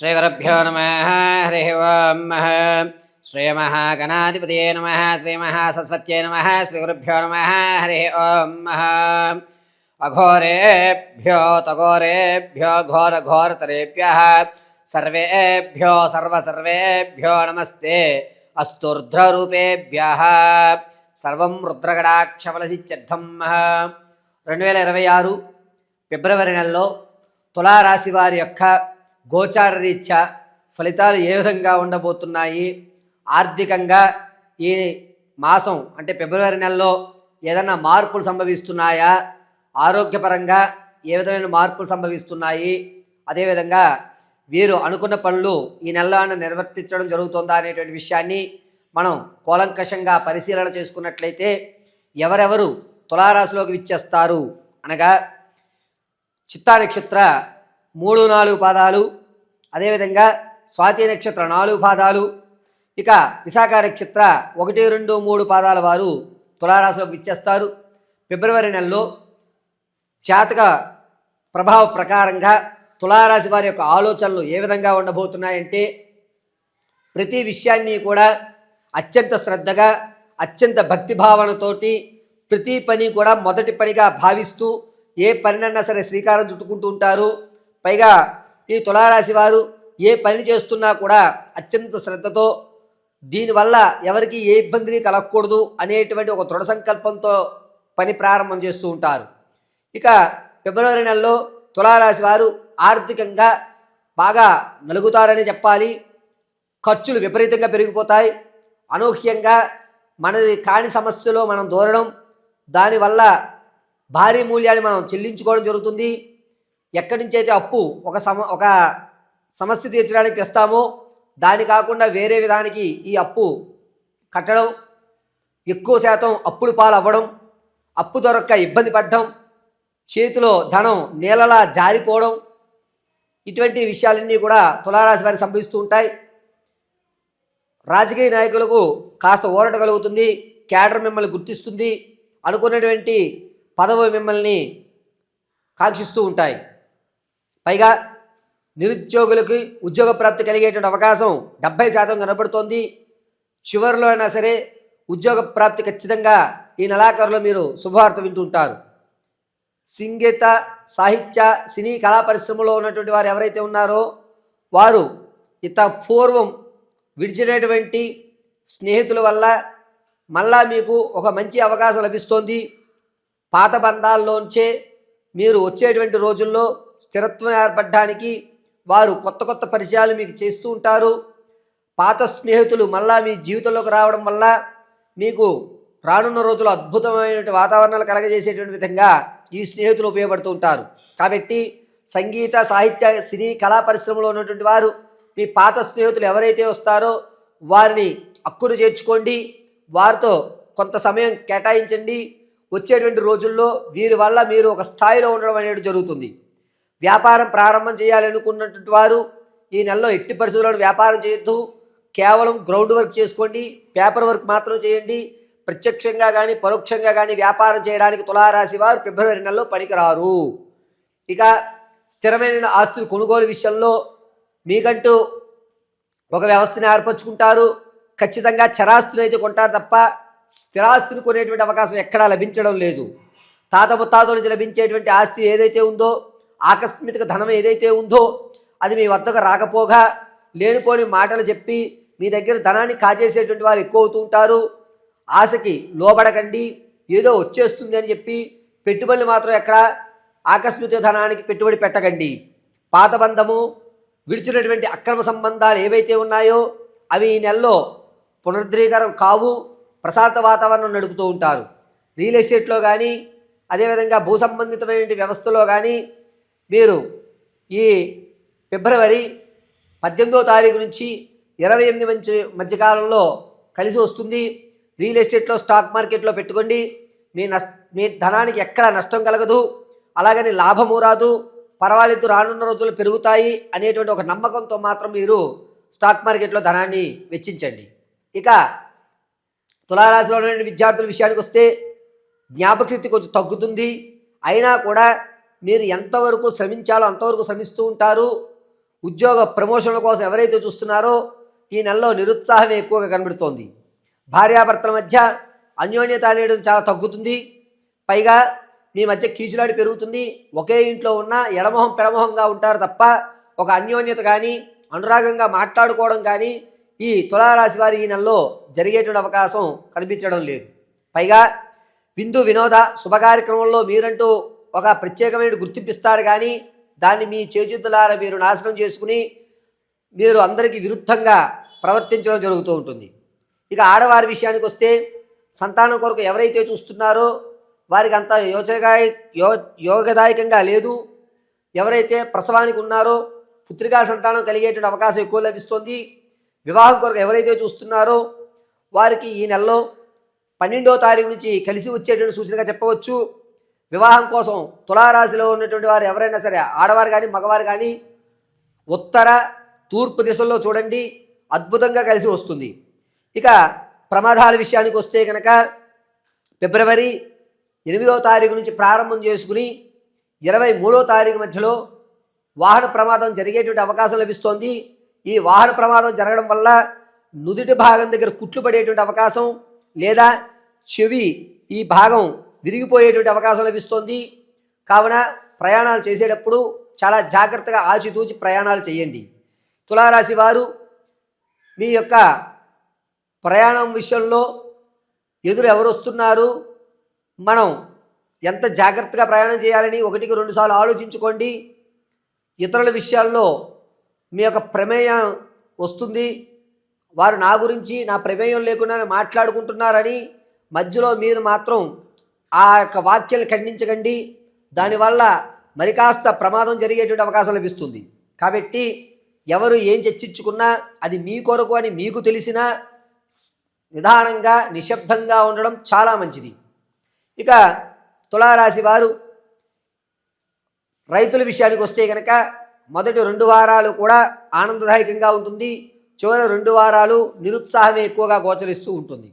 శ్రీగురుభ్యో నమ హరి ఓం శ్రీమహాగణాధిపతయే నమ శ్రీమహాసరస్వత్యే నమ శ్రీగురుభ్యో నమ హరి ఓం అఘోరేభ్యో తఘోరేభ్యో ఘోరఘోరతరేభ్య సర్వేభ్యో సర్వసర్వేభ్యో నమస్తే అస్తుర్ధ్రరూపేభ్య సర్వం రుద్రగడాక్షఫలసిత్యర్థం రెండు వేల ఇరవై ఆరు ఫిబ్రవరి నెలలో తులారాశి వారి యొక్క గోచార రీత్యా ఫలితాలు ఏ విధంగా ఉండబోతున్నాయి? ఆర్థికంగా ఈ మాసం అంటే ఫిబ్రవరి నెలలో ఏదైనా మార్పులు సంభవిస్తున్నాయా? ఆరోగ్యపరంగా ఏ విధమైన మార్పులు సంభవిస్తున్నాయి? అదేవిధంగా వీరు అనుకున్న పనులు ఈ నెలలో నిర్వర్తించడం జరుగుతుందా అనేటువంటి విషయాన్ని మనం కూలంకషంగా పరిశీలన చేసుకున్నట్లయితే ఎవరెవరు తులారాశిలోకి విచ్చేస్తారు అనగా చిత్తా నక్షత్ర మూడు నాలుగు పాదాలు అదేవిధంగా స్వాతి నక్షత్ర నాలుగు పాదాలు ఇక విశాఖ నక్షత్ర ఒకటి రెండు మూడు పాదాల వారు తులారాశిలోకి ఇచ్చేస్తారు ఫిబ్రవరి నెలలో జాతక ప్రభావ ప్రకారంగా తులారాశి వారి యొక్క ఆలోచనలు ఏ విధంగా ఉండబోతున్నాయంటే ప్రతి విషయాన్ని కూడా అత్యంత శ్రద్ధగా అత్యంత భక్తి భావనతోటి ప్రతి పని కూడా మొదటి పనిగా భావిస్తూ ఏ పనినన్నా సరే శ్రీకారం చుట్టుకుంటూ ఉంటారు. పైగా ఈ తులారాశి వారు ఏ పని చేస్తున్నా కూడా అత్యంత శ్రద్ధతో దీనివల్ల ఎవరికి ఏ ఇబ్బందిని కలగకూడదు అనేటువంటి ఒక దృఢ సంకల్పంతో పని ప్రారంభం చేస్తూ ఉంటారు. ఇక ఫిబ్రవరి నెలలో తులారాశి వారు ఆర్థికంగా బాగా నలుగుతారని చెప్పాలి. ఖర్చులు విపరీతంగా పెరిగిపోతాయి. అనూహ్యంగా మనది కాని సమస్యలో మనం దూరడం దానివల్ల భారీ మూల్యాన్ని మనం చెల్లించుకోవడం జరుగుతుంది. ఎక్కడి నుంచి అయితే అప్పు ఒక సమ ఒక సమస్య తీర్చడానికి తెస్తామో దాని కాకుండా వేరే విధానికి ఈ అప్పు కట్టడం ఎక్కువ శాతం అప్పులు పాలవ్వడం అప్పు దొరక్క ఇబ్బంది పడడం చేతిలో ధనం నేలలా జారిపోవడం ఇటువంటి విషయాలన్నీ కూడా తులారాశి వారికి సంభవిస్తూ ఉంటాయి. రాజకీయ నాయకులకు కాస్త ఊరట కలుగుతుంది క్యాడర్ మిమ్మల్ని గుర్తిస్తుంది అనుకున్నటువంటి పదవి మిమ్మల్ని కాంక్షిస్తూ ఉంటాయి. పైగా నిరుద్యోగులకి ఉద్యోగ ప్రాప్తి కలిగేటువంటి అవకాశం డెబ్బై శాతం కనబడుతోంది. చివరిలో అయినా సరే ఉద్యోగ ప్రాప్తి ఖచ్చితంగా ఈ నెలాఖరులో మీరు శుభవార్త వింటుంటారు. సంగీత సాహిత్య సినీ కళా పరిశ్రమలో ఉన్నటువంటి వారు ఎవరైతే ఉన్నారో వారు ఇత పూర్వం విడిచినటువంటి స్నేహితుల వల్ల మళ్ళా మీకు ఒక మంచి అవకాశం లభిస్తోంది. పాత బంధాల్లోంచే మీరు వచ్చేటువంటి రోజుల్లో స్థిరత్వం ఏర్పడడానికి వారు కొత్త కొత్త పరిచయాలు మీకు చేస్తూ ఉంటారు. పాత స్నేహితులు మళ్ళా మీ జీవితంలోకి రావడం వల్ల మీకు రానున్న రోజుల్లో అద్భుతమైనటువంటి వాతావరణాలు కలగజేసేటువంటి విధంగా ఈ స్నేహితులు ఉపయోగపడుతూ ఉంటారు. కాబట్టి సంగీత సాహిత్య సినీ కళా పరిశ్రమలో ఉన్నటువంటి వారు మీ పాత స్నేహితులు ఎవరైతే వస్తారో వారిని అక్కును చేర్చుకోండి. వారితో కొంత సమయం కేటాయించండి. వచ్చేటువంటి రోజుల్లో వీరి వల్ల మీరు ఒక స్థాయిలో ఉండడం అనేది జరుగుతుంది. వ్యాపారం ప్రారంభం చేయాలనుకున్నటువంటి వారు ఈ నెలలో ఎట్టి పరిస్థితుల్లో వ్యాపారం చేయొద్దు. కేవలం గ్రౌండ్ వర్క్ చేసుకోండి. పేపర్ వర్క్ మాత్రం చేయండి. ప్రత్యక్షంగా కానీ పరోక్షంగా కానీ వ్యాపారం చేయడానికి తులారాశి వారు ఫిబ్రవరి నెలలో పనికిరారు. ఇక స్థిరమైన ఆస్తులు కొనుగోలు విషయంలో మీకంటూ ఒక వ్యవస్థని ఏర్పరచుకుంటారు. ఖచ్చితంగా చరాస్తులు అయితే కొంటారు తప్ప స్థిరాస్తులు కొనేటువంటి అవకాశం ఎక్కడా లభించడం లేదు. తాత ముత్తాతల నుంచి లభించేటువంటి ఆస్తి ఏదైతే ఉందో ఆకస్మిక ధనం ఏదైతే ఉందో అది మీ వద్దకు రాకపోగా లేనిపోని మాటలు చెప్పి మీ దగ్గర ధనాన్ని కాజేసేటువంటి వారు ఎక్కువ అవుతూ ఉంటారు. ఆశకి లోబడకండి. ఏదో వచ్చేస్తుంది అని చెప్పి పెట్టుబడులు మాత్రం ఎక్కడ? ఆకస్మిక ధనానికి పెట్టుబడి పెట్టకండి. పాత బంధము విడిచినటువంటి అక్రమ సంబంధాలు ఏవైతే ఉన్నాయో అవి ఈ నెలలో పునరుద్ధరీకరం కావు ప్రశాంత వాతావరణం నడుపుతూ ఉంటారు. రియల్ ఎస్టేట్లో కానీ అదేవిధంగా భూ సంబంధితమైన వ్యవస్థలో కానీ మీరు ఈ ఫిబ్రవరి పద్దెనిమిదో తారీఖు నుంచి ఇరవై ఎనిమిది మంచి మధ్యకాలంలో కలిసి వస్తుంది. రియల్ ఎస్టేట్లో స్టాక్ మార్కెట్లో పెట్టుకోండి. మీ నష్ మీ ధనానికి ఎక్కడ నష్టం కలగదు. అలాగని లాభము రాదు. పర్వాలేదు రానున్న రోజులు పెరుగుతాయి అనేటువంటి ఒక నమ్మకంతో మాత్రం మీరు స్టాక్ మార్కెట్లో ధనాన్ని వెచ్చించండి. ఇక తులారాశిలో ఉన్న విద్యార్థుల విషయానికి వస్తే జ్ఞాపకశక్తి కొంచెం తగ్గుతుంది. అయినా కూడా మీరు ఎంతవరకు శ్రమించాలో అంతవరకు శ్రమిస్తూ ఉంటారు. ఉద్యోగ ప్రమోషన్ల కోసం ఎవరైతే చూస్తున్నారో ఈ నెలలో నిరుత్సాహం ఎక్కువగా కనబడుతోంది. భార్యాభర్తల మధ్య అన్యోన్యత అనేది చాలా తగ్గుతుంది. పైగా మీ మధ్య కీచులాడి పెరుగుతుంది. ఒకే ఇంట్లో ఉన్న ఎడమొహం పెడమొహంగా ఉంటారు తప్ప ఒక అన్యోన్యత కానీ అనురాగంగా మాట్లాడుకోవడం కానీ ఈ తులారాశి వారి ఈ నెలలో జరిగేటువంటి అవకాశం కనిపించడం లేదు. పైగా విందు వినోద శుభ కార్యక్రమంలో మీరంటూ ఒక ప్రత్యేకమైన గుర్తింపిస్తారు కానీ దాన్ని మీ చేతులారా మీరు నాశనం చేసుకుని మీరు అందరికీ విరుద్ధంగా ప్రవర్తించడం జరుగుతూ ఉంటుంది. ఇక ఆడవారి విషయానికి వస్తే సంతానం కొరకు ఎవరైతే చూస్తున్నారో వారికి అంత యోచగాయ యో యోగదాయకంగా లేదు. ఎవరైతే ప్రసవానికి ఉన్నారో పుత్రికా సంతానం కలిగేటువంటి అవకాశం ఎక్కువ లభిస్తుంది. వివాహం కొరకు ఎవరైతే చూస్తున్నారో వారికి ఈ నెలలో పన్నెండో తారీఖు నుంచి కలిసి వచ్చేటువంటి సూచనగా చెప్పవచ్చు. వివాహం కోసం తులారాశిలో ఉన్నటువంటి వారు ఎవరైనా సరే ఆడవారు కానీ మగవారు కానీ ఉత్తర తూర్పు దిశల్లో చూడండి అద్భుతంగా కలిసి వస్తుంది. ఇక ప్రమాదాల విషయానికి వస్తే కనుక ఫిబ్రవరి ఎనిమిదో తారీఖు నుంచి ప్రారంభం చేసుకుని ఇరవై మూడో తారీఖు మధ్యలో వాహన ప్రమాదం జరిగేటువంటి అవకాశం లభిస్తోంది. ఈ వాహన ప్రమాదం జరగడం వల్ల నుదుటి భాగం దగ్గర కుట్లు పడేటువంటి అవకాశం లేదా చెవి ఈ భాగం విరిగిపోయేటువంటి అవకాశం లభిస్తోంది. కావున ప్రయాణాలు చేసేటప్పుడు చాలా జాగ్రత్తగా ఆచితూచి ప్రయాణాలు చేయండి. తులారాశి వారు మీ యొక్క ప్రయాణం విషయంలో ఎదురు ఎవరు వస్తున్నారు మనం ఎంత జాగ్రత్తగా ప్రయాణం చేయాలని ఒకటికి రెండుసార్లు ఆలోచించుకోండి. ఇతరుల విషయాల్లో మీ యొక్క ప్రమేయం వస్తుంది. వారు నా గురించి నా ప్రమేయం లేకుండా మాట్లాడుకుంటున్నారని మధ్యలో మీరు మాత్రం ఆ యొక్క వాక్యాలు ఖండించకండి. దానివల్ల మరి కాస్త ప్రమాదం జరిగేటువంటి అవకాశం లభిస్తుంది. కాబట్టి ఎవరు ఏం చర్చించుకున్నా అది మీ కొరకు అని మీకు తెలిసినా నిదానంగా నిశ్శబ్దంగా ఉండడం చాలా మంచిది. ఇక తులారాశి వారు రైతుల విషయానికి వస్తే కనుక మొదటి రెండు వారాలు కూడా ఆనందదాయకంగా ఉంటుంది. చివరి రెండు వారాలు నిరుత్సాహమే ఎక్కువగా గోచరిస్తూ ఉంటుంది.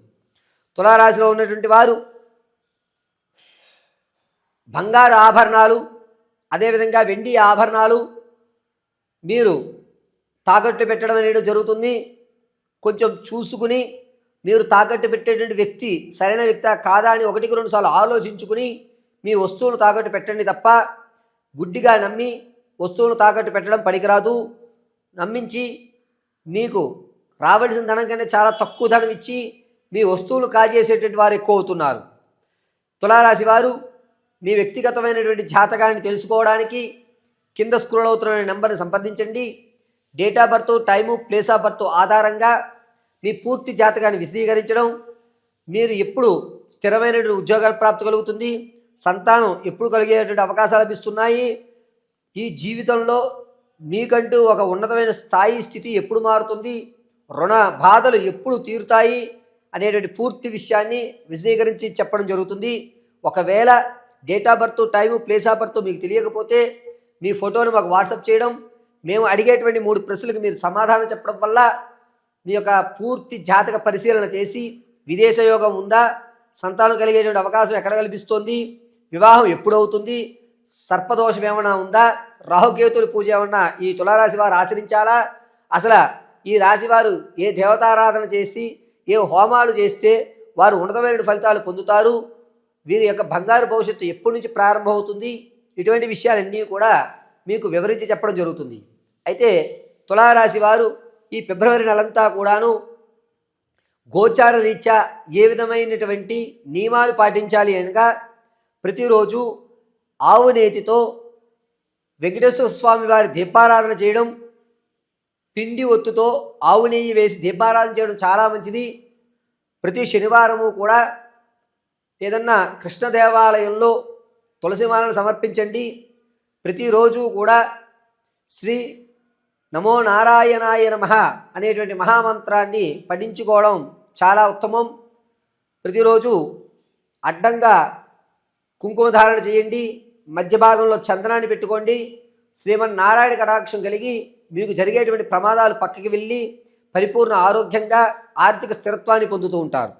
తులారాశిలో ఉన్నటువంటి వారు బంగారు ఆభరణాలు అదేవిధంగా వెండి ఆభరణాలు మీరు తాకట్టు పెట్టడం అనేది జరుగుతుంది. కొంచెం చూసుకుని మీరు తాకట్టు పెట్టేటువంటి వ్యక్తి సరైన వ్యక్తి కాదా అని ఒకటికి రెండు సార్లు ఆలోచించుకుని మీ వస్తువులు తాకట్టు పెట్టండి తప్ప గుడ్డిగా నమ్మి వస్తువులు తాకట్టు పెట్టడం పనికిరాదు. నమ్మించి మీకు రావాల్సిన ధనం కంటే చాలా తక్కువ ధనం ఇచ్చి మీ వస్తువులు కాజేసేటువంటి వారు ఎక్కువ అవుతున్నారు తులారాశి వారు మీ వ్యక్తిగతమైనటువంటి జాతకాన్ని తెలుసుకోవడానికి కింద స్క్రోల్ అవుతున్న నెంబర్ని సంప్రదించండి. Date of birth time place of birth ఆధారంగా మీ పూర్తి జాతకాన్ని విశదీకరించడం. మీరు ఎప్పుడు స్థిరమైనటువంటి ఉద్యోగాల ప్రాప్తి కలుగుతుంది సంతానం ఎప్పుడు కలిగేటువంటి అవకాశాలు లభిస్తున్నాయి ఈ జీవితంలో మీకంటూ ఒక ఉన్నతమైన స్థాయి స్థితి ఎప్పుడు మారుతుంది రుణ బాధలు ఎప్పుడు తీరుతాయి అనేటువంటి పూర్తి విషయాన్ని విశదీకరించి చెప్పడం జరుగుతుంది. ఒకవేళ date of birth time place of birth మీకు తెలియకపోతే మీ ఫోటోను మాకు వాట్సాప్ చేయడం. మేము అడిగేటువంటి మూడు ప్రశ్నలకు మీరు సమాధానం చెప్పడం వల్ల మీ యొక్క పూర్తి జాతక పరిశీలన చేసి విదేశయోగం ఉందా సంతానం కలిగేటువంటి అవకాశం ఎక్కడ కల్పిస్తోంది వివాహం ఎప్పుడవుతుంది సర్పదోషం ఏమైనా ఉందా రాహుకేతులు పూజ ఏమన్నా ఈ తులారాశి వారు ఆచరించాలా అసలు ఈ రాశివారు ఏ దేవతారాధన చేసి ఏ హోమాలు చేస్తే వారు ఉన్నతమైన ఫలితాలు పొందుతారు వీరి యొక్క బంగారు భవిష్యత్తు ఎప్పటి నుంచి ప్రారంభమవుతుంది? ఇటువంటి విషయాలన్నీ కూడా మీకు వివరించి చెప్పడం జరుగుతుంది. అయితే తులారాశి వారు ఈ ఫిబ్రవరి నెలంతా కూడాను గోచార రీత్యా ఏ విధమైనటువంటి నియమాలు పాటించాలి అనగా ప్రతిరోజు ఆవు నేతితో వెంకటేశ్వర స్వామి వారి దీపారాధన చేయడం పిండి ఒత్తుతో ఆవు నెయ్యి వేసి దీపారాధన చేయడం చాలా మంచిది. ప్రతి శనివారము కూడా ఏదన్నా కృష్ణ దేవాలయంలో తులసిమాలను సమర్పించండి. ప్రతిరోజు కూడా శ్రీ నమో నారాయణాయ నమ అనేటువంటి మహామంత్రాన్ని పఠించుకోవడం చాలా ఉత్తమం. ప్రతిరోజు అడ్డంగా కుంకుమ ధారణ చేయండి. మధ్య భాగంలో చందనాన్ని పెట్టుకోండి. శ్రీమన్నారాయణ కటాక్షం కలిగి మీకు జరిగేటువంటి ప్రమాదాలు పక్కకి వెళ్ళి పరిపూర్ణ ఆరోగ్యంగా ఆర్థిక స్థిరత్వాన్ని పొందుతూ ఉంటారు.